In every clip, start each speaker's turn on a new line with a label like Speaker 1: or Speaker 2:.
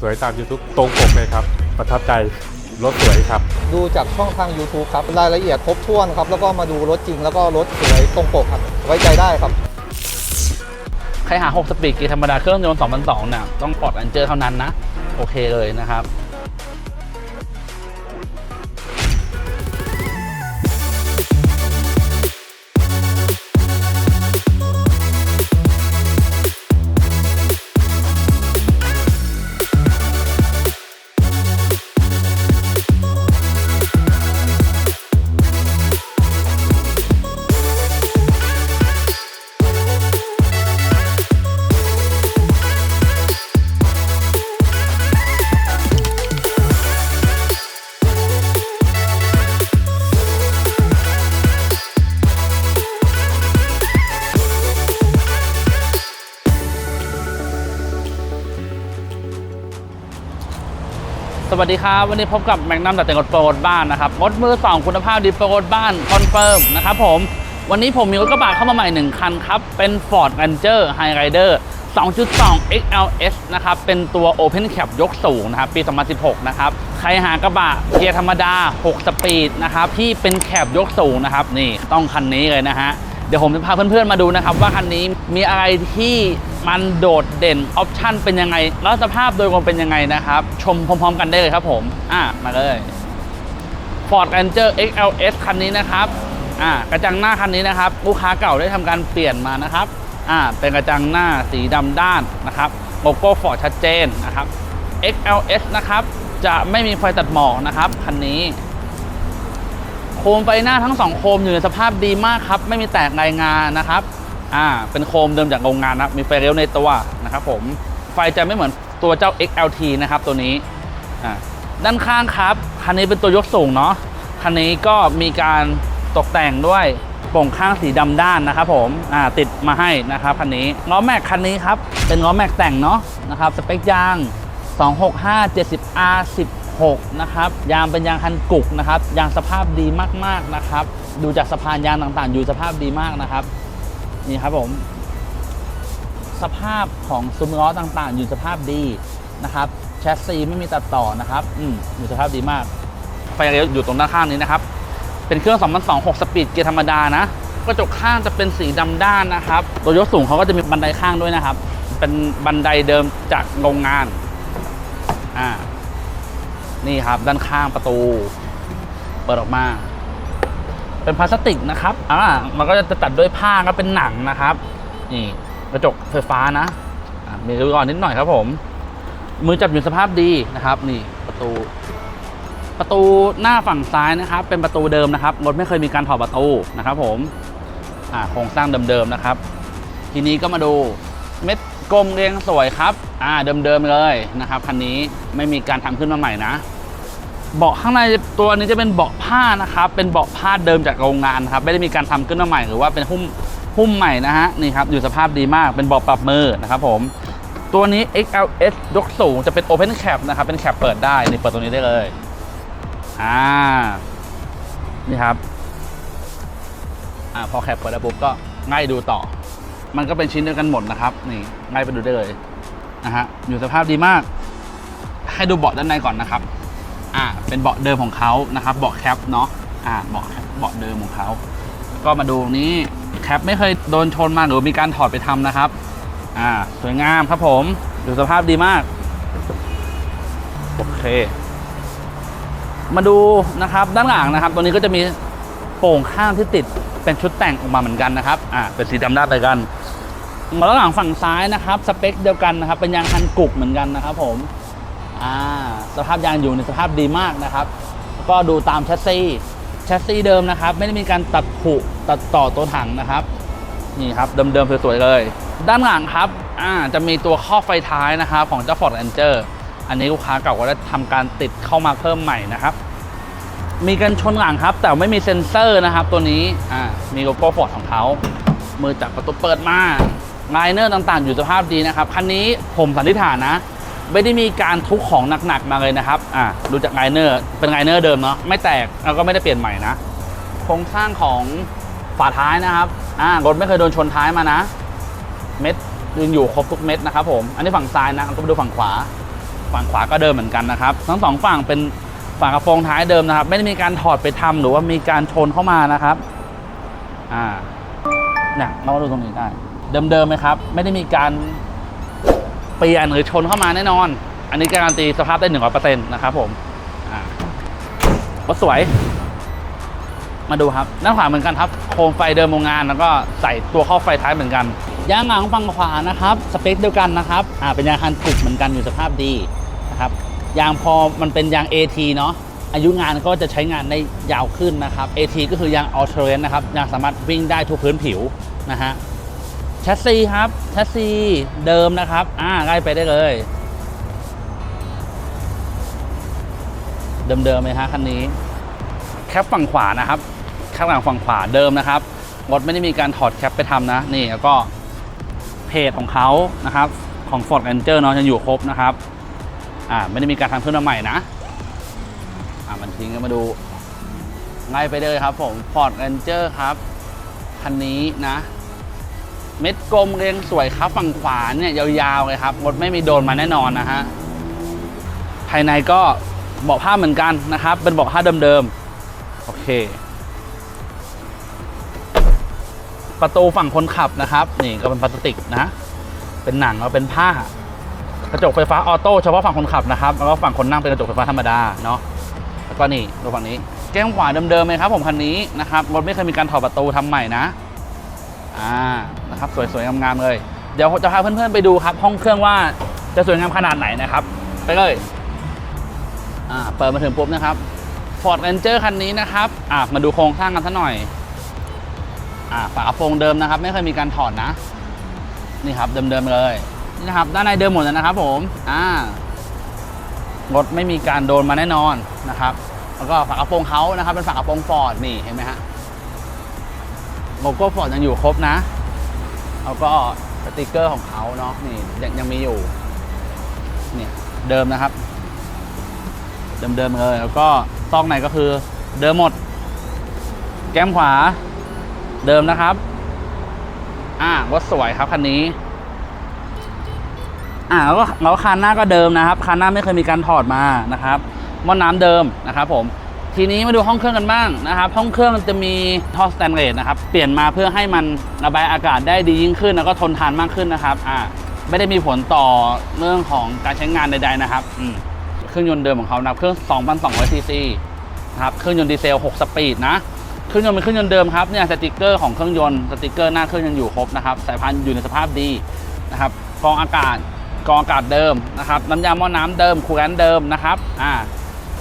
Speaker 1: สวยตาม YouTube ตรงปกเลยครับ ประทับใจรถสวยครับ
Speaker 2: ดูจากช่องทาง YouTube ครับ รายละเอียดครบถ้วนครับ แล้วก็มาดูรถจริงแล้วก็รถสวยตรงปกครับ ไว้ใจได้ครับ
Speaker 3: ใครหา 6 สปีดเกียร์ธรรมดาเครื่องยนต์2002เนี่ยต้องปลอดอันเจอร์เท่านั้นนะ โอเคเลยนะครับ วัสดีครับ วันนี้พบกับแมกนัมตัดแต่งรถโปรรถบ้านนะครับรถมือสองคุณภาพดีโปรรถบ้านคอนเฟิร์มนะครับผม วันนี้ผมมีรถกระบะเข้ามาใหม่1คันครับ เป็น Ford Ranger High Rider 2.2 XLS นะครับ เป็นตัว Open Cap ยกสูงนะครับ ปี 2016 นะครับ ใครหากระบะเกียร์ธรรมดา 6 สปีดนะครับ ที่เป็นแคบยกสูงนะครับ นี่ต้องคันนี้เลยนะฮะ เดี๋ยวผมจะพาเพื่อนๆมาดูนะครับ ว่าคันนี้มีอะไรที่มันโดดเด่นออปชั่นเป็นยังไง แล้วสภาพโดยรวมเป็นยังไงนะครับ ชมพร้อมๆกันได้เลยครับผม อะ มาเลย Ford Ranger XLS คันนี้นะครับอ่ากระจังหน้าคันนี้นะครับ ลูกค้าเก่าได้ทำการเปลี่ยนมานะครับอ่าเป็นกระจังหน้าสีดำด้านนะครับโลโก้ Ford ชัดเจนนะครับ XLS นะครับจะไม่มีไฟตัดหมอกนะครับคันนี้ มไฟหน้าทั้งสองโคมอยู่ในสภาพดีมากครับ ไม่มีแตกรายงานนะครับอ่าเป็นโคมเดิมจากโรงงานนะครับมีไฟเลี้ยวในตัวนะครับผมไฟจะไม่เหมือนตัวเจ้า XLT นะครับตัวนี้อ่าด้านข้างครับ คันนี้เป็นตัวยกสูงเนาะคันนี้ก็มีการตกแต่งด้วยโป่งข้างสีดำด้านนะครับผมอ่าติดมาให้นะครับคันนี้ล้อแม็กคันนี้ครับเป็นล้อแม็กแต่งเนาะนะครับสเปคยาง 265 70R10 6นะครับยางเป็นยางคันกุกนะครับยางสภาพดีมากๆนะครับ ดูจากสะพานยางต่างๆ อยู่สภาพดีมากนะครับนี่ครับผมสภาพของซุ้มล้อต่างๆ อยู่สภาพดีนะครับแชสซีไม่มีตัดต่อนะครับอืมอยู่สภาพดีมากไฟเลี้ยวอยู่ตรงด้านข้างนี้นะครับ เป็นเครื่อง2 0 2 6สปีดเกียร์ธรรมดานะกระจกข้างจะเป็นสีดำด้านนะครับตัวยกสูงเขาก็จะมีบันไดข้างด้วยนะครับ เป็นบันไดเดิมจากโรงงานอ่า นี่ครับด้านข้างประตู เปิดออกมา เป็นพลาสติกนะครับอ่ามันก็จะตัดด้วยผ้าก็เป็นหนังนะครับ นี่กระจกไฟฟ้านะมีริ้วรอยนิดหน่อยครับผม มือจับอยู่สภาพดีนะครับ นี่ประตู ประตูหน้าฝั่งซ้ายนะครับ เป็นประตูเดิมนะครับรถไม่เคยมีการถอดประตูนะครับ ผมโครงสร้างเดิมๆนะครับ ทีนี้ก็มาดูเม็ด กลมเรียงสวยครับ อ่าเดิมๆเลยนะครับคันนี้ไม่มีการทำขึ้นมาใหม่นะ เบาะข้างในตัวนี้จะเป็นเบาะผ้านะครับ เป็นเบาะผ้าเดิมจากโรงงานครับ ไม่ได้มีการทำขึ้นมาใหม่ หรือว่าเป็นหุ้มหุ้มใหม่นะฮะนี่ครับอยู่สภาพดีมากเป็นเบาะปรับมือนะครับผมตัวนี้ XLS ยกสูงจะเป็น Open Cap นะครับเป็นแคปเปิดได้นี่เปิดตรงนี้ได้เลยอ่านี่ครับอ่าพอแคปเปิดแล้วปุ๊บก็ง่ายดูต่อ มันก็เป็นชิ้นเดียวกันหมดนะครับ นี่ง่ายไปดูได้เลยนะฮะอยู่สภาพดีมาก ให้ดูเบาะด้านในก่อนนะครับ อ่าเป็นเบาะเดิมของเขานะครับเบาะแคปเนาะอ่าเบาะเบาะเดิมของเขาก็มาดูนี้แคปไม่เคยโดนชนมาหรือมีการถอดไปทำนะครับ อ่าสวยงามครับผมดูสภาพดีมากโอเค มาดูนะครับด้านหลังนะครับ ตัวนี้ก็จะมีโป่งข้างที่ติดเป็นชุดแต่งออกมาเหมือนกันนะครับ อ่า เป็นสีดำด้านไปกัน มาด้านหลังฝั่งซ้ายนะครับ สเปคเดียวกันนะครับ เป็นยางคันกุกเหมือนกันนะครับผมอ่าสภาพยางอยู่ในสภาพดีมากนะครับก็ดูตามแชสซีแชสซีเดิมนะครับ ไม่ได้มีการตัดผุตัดต่อตัวถังนะครับ นี่ครับเดิมๆสวยๆเลย ด้านหลังครับอ่าจะมีตัวข้อไฟท้ายนะครับ ของเจ้า Ford Ranger อันนี้ลูกค้าเก่าก็ได้ทำการติดเข้ามาเพิ่มใหม่นะครับ มีกันชนหลังครับ แต่ไม่มีเซ็นเซอร์นะครับ ตัวนี้อ่ามีโลโก้ Ford ของเขามือจับประตูเปิดมา ไลเนอร์ต่างๆ อยู่สภาพดีนะครับคันนี้ผมสันนิษฐานนะ ไม่ได้มีการทุกของหนักๆมาเลยนะครับอ่าดูจากไลเนอร์เป็นไลเนอร์เดิมเนาะไม่แตกแล้วก็ไม่ได้เปลี่ยนใหม่นะโครงสร้างของฝาท้ายนะครับอ่ารถไม่เคยโดนชนท้ายมานะ เม็ดยังอยู่ครบทุกเม็ดนะครับผมอันนี้ฝั่งซ้ายนะก็ไปดูฝั่งขวา ฝั่งขวาก็เดิมเหมือนกันนะครับทั้งสองฝั่งเป็นฝากระโปรงท้ายเดิมนะครับ ไม่ได้มีการถอดไปทำหรือว่ามีการชนเข้ามานะครับ อ่าเนี่ยเรามาดูตรงนี้ได้ เดิมๆไหมครับ ไม่ได้มีการเปลี่ยนหรือชนเข้ามาแน่นอน อันนี้การันตีสภาพได้หนึ่งร้อยเปอร์เซ็นต์นะครับผมอ่ารถสวย มาดูครับด้านขวาเหมือนกันครับ โคมไฟเดิมโรงงานแล้วก็ใส่ตัวเข้าไฟท้ายเหมือนกันยางหลังฝั่งขวานะครับ สเปคเดียวกันนะครับอ่าเป็นยางคันกรุบเหมือนกันอยู่สภาพดีนะครับยางพอมันเป็นยาง AT เนาะอายุงานก็จะใช้งานได้ยาวขึ้นนะครับ AT ก็คือยาง All Terrain นะครับยางสามารถวิ่งได้ทุกพื้นผิวนะฮะ ชสซีครับแชสซีเดิมนะครับ อ่าไล่ไปได้เลย เดิมๆเลยฮะคันนี้ แคปฝั่งขวานะครับแคปหลังฝั่งขวาเดิมนะครับรถไม่ได้มีการถอดแคปไปทำนะ นี่แล้วก็เพจของเขานะครับ ของ Ford Ranger เนาะยังอยู่ครบนะครับ อ่าไม่ได้มีการทำขึ้นมาใหม่นะ อ่ามันทิ้งกันมาดูไล่ไปเลยครับผม Ford Ranger ครับ คันนี้นะ เม็ดกลมเรียงสวยครับฝั่งขวาเนี่ยยาวๆเลยครับรถไม่มีโดนมาแน่นอนนะฮะภายในก็เบาะผ้าเหมือนกันนะครับ เป็นเบาะผ้าเดิมๆโอเค ประตูฝั่งคนขับนะครับ นี่ก็เป็นพลาสติกนะ เป็นหนังแล้วเป็นผ้ากระจกไฟฟ้าออโต้เฉพาะฝั่งคนขับนะครับแล้วก็ฝั่งคนนั่งเป็นกระจกไฟฟ้าธรรมดาเนาะแล้วก็นี่ดูฝั่งนี้แก้มขวาเดิมๆเลยครับผมคันนี้นะครับรถไม่เคยมีการถอดประตูทำใหม่นะ อ่านะครับสวยๆงามๆเลย เดี๋ยวจะพาเพื่อนๆไปดูครับ ห้องเครื่องว่าจะสวยงามขนาดไหนนะครับ ไปเลยอ่าเปิดมาถึงปุ๊บนะครับ Ford Ranger คันนี้นะครับอ่ามาดูโครงสร้างกันสักหน่อยอ่าฝากระโปรงเดิมนะครับ ไม่เคยมีการถอดนะ นี่ครับเดิมๆเลยนี่นะครับ ด้านในเดิมหมดแล้วนะครับผมอ่ารถไม่มีการโดนมาแน่นอนนะครับ แล้วก็ฝากระโปรงเขานะครับ เป็นฝากระโปรงฟอร์ดนี่เห็นไหมฮะ โลโก้ฟอร์ดยังอยู่ครบนะแล้วก็สติกเกอร์ของเขาเนาะนี่ยังยังมีอยู่เนี่ยเดิมนะครับ เดิมๆเลยแล้วก็ซองในก็คือเดิมหมด แก้มขวา เดิมนะครับ อ่ารถสวยครับคันนี้ อ่าแล้วแล้วคันหน้าก็เดิมนะครับคันหน้าไม่เคยมีการถอดมานะครับหม้อน้ำเดิมนะครับผม ทีนี้มาดูห้องเครื่องกันบ้างนะครับ ห้องเครื่องจะมีท่อสแตนเลสนะครับ เปลี่ยนมาเพื่อให้มันระบายอากาศได้ดียิ่งขึ้น แล้วก็ทนทานมากขึ้นนะครับอ่าไม่ได้มีผลต่อเรื่องของการใช้งานใดๆนะครับอืมเครื่องยนต์เดิมของเขานะเครื่อง 2,200ซีซีนะครับเครื่องยนต์ดีเซล 6 สปีดนะเครื่องยนต์เป็นเครื่องยนต์เดิมครับเนี่ยสติกเกอร์ของเครื่องยนต์สติกเกอร์หน้าเครื่องยังอยู่ครบนะครับสายพานอยู่ในสภาพดีนะครับกรองอากาศกรองอากาศเดิมนะครับน้ำยาหม้อน้ำเดิมคูลแลนเดิมนะครับอ่า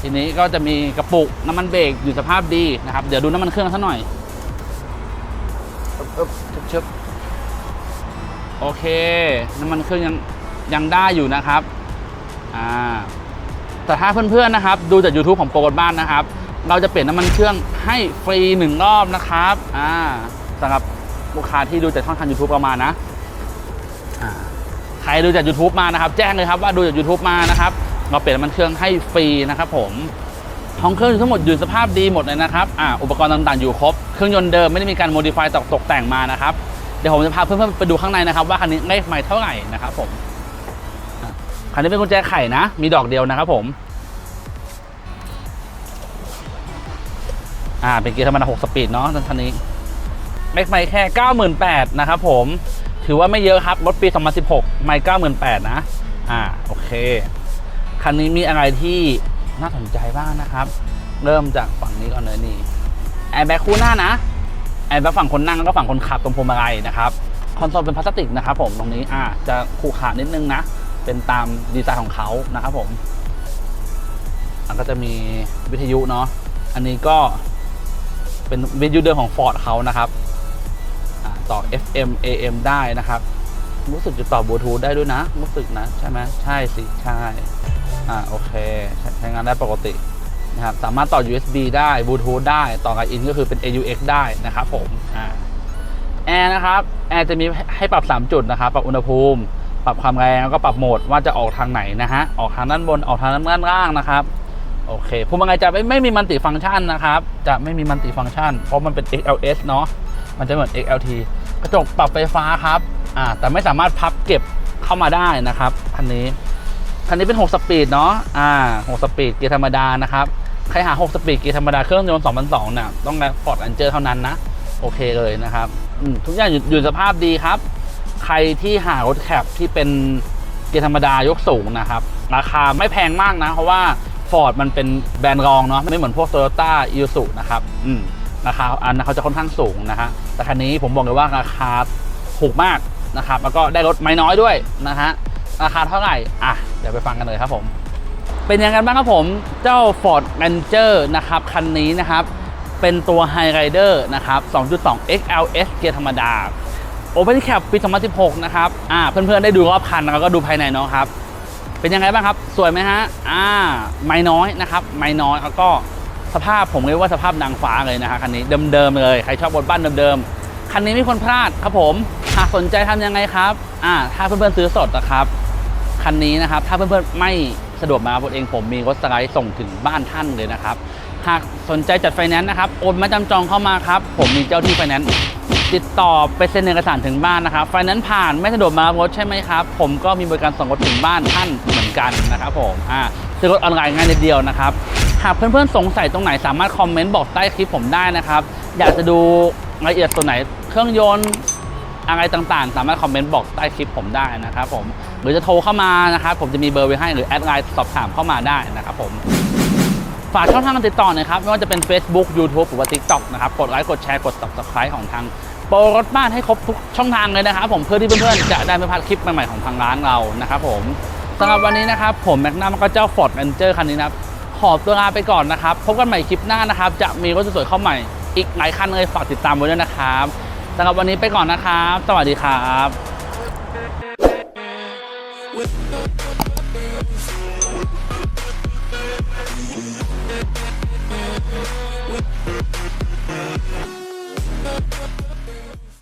Speaker 3: ทีนี้ก็จะมีกระปุกน้ำมันเบรกอยู่สภาพดีนะครับ เดี๋ยวดูน้ำมันเครื่องสักหน่อยอึ๊บอึ๊บชึบๆโอเค น้ำมันเครื่องยังยังได้อยู่นะครับอ่าแต่ถ้าเพื่อนๆนะครับ ดูจาก YouTube ของโปรกดบ้านนะครับ เราจะเปลี่ยนน้ำมันเครื่องให้ฟรีหนึ่งรอบนะครับอ่าสำหรับลูกค้าที่ดูจากช่องทาง YouTube ประมาณนะอ่าใครดูจาก YouTube มานะครับ แจ้งเลยครับว่าดูจาก YouTube มานะครับ เราเปลี่ยนน้ำมันเครื่องให้ฟรีนะครับผมห้องเครื่องทั้งหมดอยู่ในสภาพดีหมดเลยนะครับอ่าอุปกรณ์ต่างๆอยู่ครบ เครื่องยนต์เดิมไม่ได้มีการโมดิฟายตกตกแต่งมานะครับ เดี๋ยวผมจะพาเพื่อนๆไปดูข้างในนะครับ ว่าคันนี้ได้ไม่เท่าไหร่นะครับผม คันนี้เป็นกุญแจไขนะ มีดอกเดียวนะครับผม อ่า เป็นเกียร์ธรรมดา6สปีดเนาะคันนี้แม็กไม่แค่ 98,000นะครับผม ถือว่าไม่เยอะครับ รถปี 2016 ไม่ 98,000นะ อ่า โอเค คันนี้มีอะไรที่น่าสนใจบ้างนะครับ เริ่มจากฝั่งนี้ก่อนเลยนี่แอร์แบ็คคู่หน้านะแอร์แบ็คฝั่งคนนั่งแล้วก็ฝั่งคนขับตรงพวงมาลัยนะครับคอนโซลเป็นพลาสติกนะครับผมตรงนี้อ่าจะขูขาดนิดนึงนะ เป็นตามดีไซน์ของเขานะครับผมแล้วก็จะมีวิทยุเนาะอันนี้ก็เป็นวิทยุเดิมของ Ford เขานะครับต่อ FM AM ได้นะครับ รู้สึกจะต่อบลูทูธได้ด้วยนะ รู้สึกนะ ใช่ไหมใช่สิ ใช่ อ่าโอเคใช้ใช้งานได้ปกตินะครับสามารถต่อ USB ได้บลูทูธได้ต่อกับอินก็คือเป็น AUX ได้นะครับผมอ่าแอร์นะครับแอร์จะมีให้ปรับ 3 จุดนะครับปรับอุณหภูมิปรับความแรงแล้วก็ปรับโหมดว่าจะออกทางไหนนะฮะออกทางด้านบนออกทางด้านล่างนะครับโอเคพวงมาลัยจะไม่ไม่มีมัลติฟังก์ชันนะครับจะไม่มีมัลติฟังก์ชัน เพราะมันเป็น XLS เนาะมันจะเหมือน XLT กระจกปรับไฟฟ้าครับอ่าแต่ไม่สามารถพับเก็บเข้ามาได้นะครับคันนี้ คันนี้เป็น 6 สปีดเนาะ อ่า 6 สปีดเกียร์ธรรมดานะครับ ใครหา 6 สปีดเกียร์ธรรมดาเครื่องยนต์2002น่ะ ต้องแฟอร์ดแอนเจอร์เท่านั้นนะ โอเคเลยนะครับ ทุกอย่างอยู่สภาพดีครับ ใครที่หารถแคปที่เป็นเกียร์ธรรมดายกสูงนะครับ ราคาไม่แพงมากนะ เพราะว่า Ford มันเป็นแบรนด์รองเนาะ ไม่เหมือนพวก Toyota i s u นะครับ อืมราคาอันนั้นเขาจะค่อนข้างสูงนะฮะ แต่คันนี้ผมบอกเลยว่าราคาถูกมากนะครับ แล้วก็ได้รถไม่น้อยด้วยนะฮะ ราคาเท่าไหร่ อะ เดี๋ยวไปฟังกันเลยครับผม เป็นยังไงบ้างครับผม เจ้า Ford Ranger นะครับ คันนี้นะครับ เป็นตัว High Rider นะครับ 2.2 XLS เกียร์ธรรมดา Open Cap ปี 2016 นะครับ อ่า เพื่อนๆ ได้ดูรอบคันแล้วก็ดูภายในเนาะครับ เป็นยังไงบ้างครับ สวยไหมฮะ อ่า ไม่น้อยนะครับ ไม่น้อยแล้วก็สภาพผมเรียกว่าสภาพนางฟ้าเลยนะฮะคันนี้เดิมๆเลย ใครชอบบนบ้านเดิมๆ คันนี้ไม่ควรพลาดครับผม หากสนใจทำยังไงครับ อ่า ถ้าเพื่อนๆซื้อสดนะครับ คันนี้นะครับ ถ้าเพื่อนๆไม่สะดวกมาผมเองผมมีรถสไลด์ส่งถึงบ้านท่านเลยนะครับ หากสนใจจัดไฟแนนซ์นะครับโอนมาจำจองเข้ามาครับ ผมมีเจ้าที่ไฟแนนซ์ติดต่อไปเซ็นเอกสารถึงบ้านนะครับไฟแนนซ์ผ่านไม่สะดวกมารับรถใช่ไหมครับ ผมก็มีบริการส่งรถถึงบ้านท่านเหมือนกันนะครับผมอ่าซื้อรถออนไลน์ง่ายนิดเดียวนะครับหากเพื่อนๆสงสัยตรงไหนสามารถคอมเมนต์บอกใต้คลิปผมได้นะครับ อยากจะดูรายละเอียดตัวไหนเครื่องยนต์ อะไรต่างๆ สามารถคอมเมนต์บอกใต้คลิปผมได้นะครับผมหรือจะโทรเข้ามานะครับผมจะมีเบอร์ไว้ให้หรือแอดไลน์สอบถามเข้ามาได้นะครับผมฝากช่องทางการติดต่อน่อยครับ ไม่ว่าจะเป็น Facebook YouTube หรือว่า TikTok นะครับ กดไลค์กดแชร์กด Subscribe ของทางโปรรถบ้านให้ครบทุกช่องทางเลยนะครับ ผมเพื่อที่เพื่อนๆจะได้ไม่พลาดคลิปใหม่ๆของทางร้านเรานะครับผมสำหรับวันนี้นะครับ ผมแม็กนัมก็เจ้า Ford Ranger คันนี้นะครับ ขอตัวลาไปก่อนนะครับ พบกันใหม่คลิปหน้านะครับ จะมีรถสวยๆเข้าใหม่อีกหลายคันเลยฝากติดตามไว้ด้วยนะครับ สำหรับวันนี้ไปก่อนนะครับ สวัสดีครับ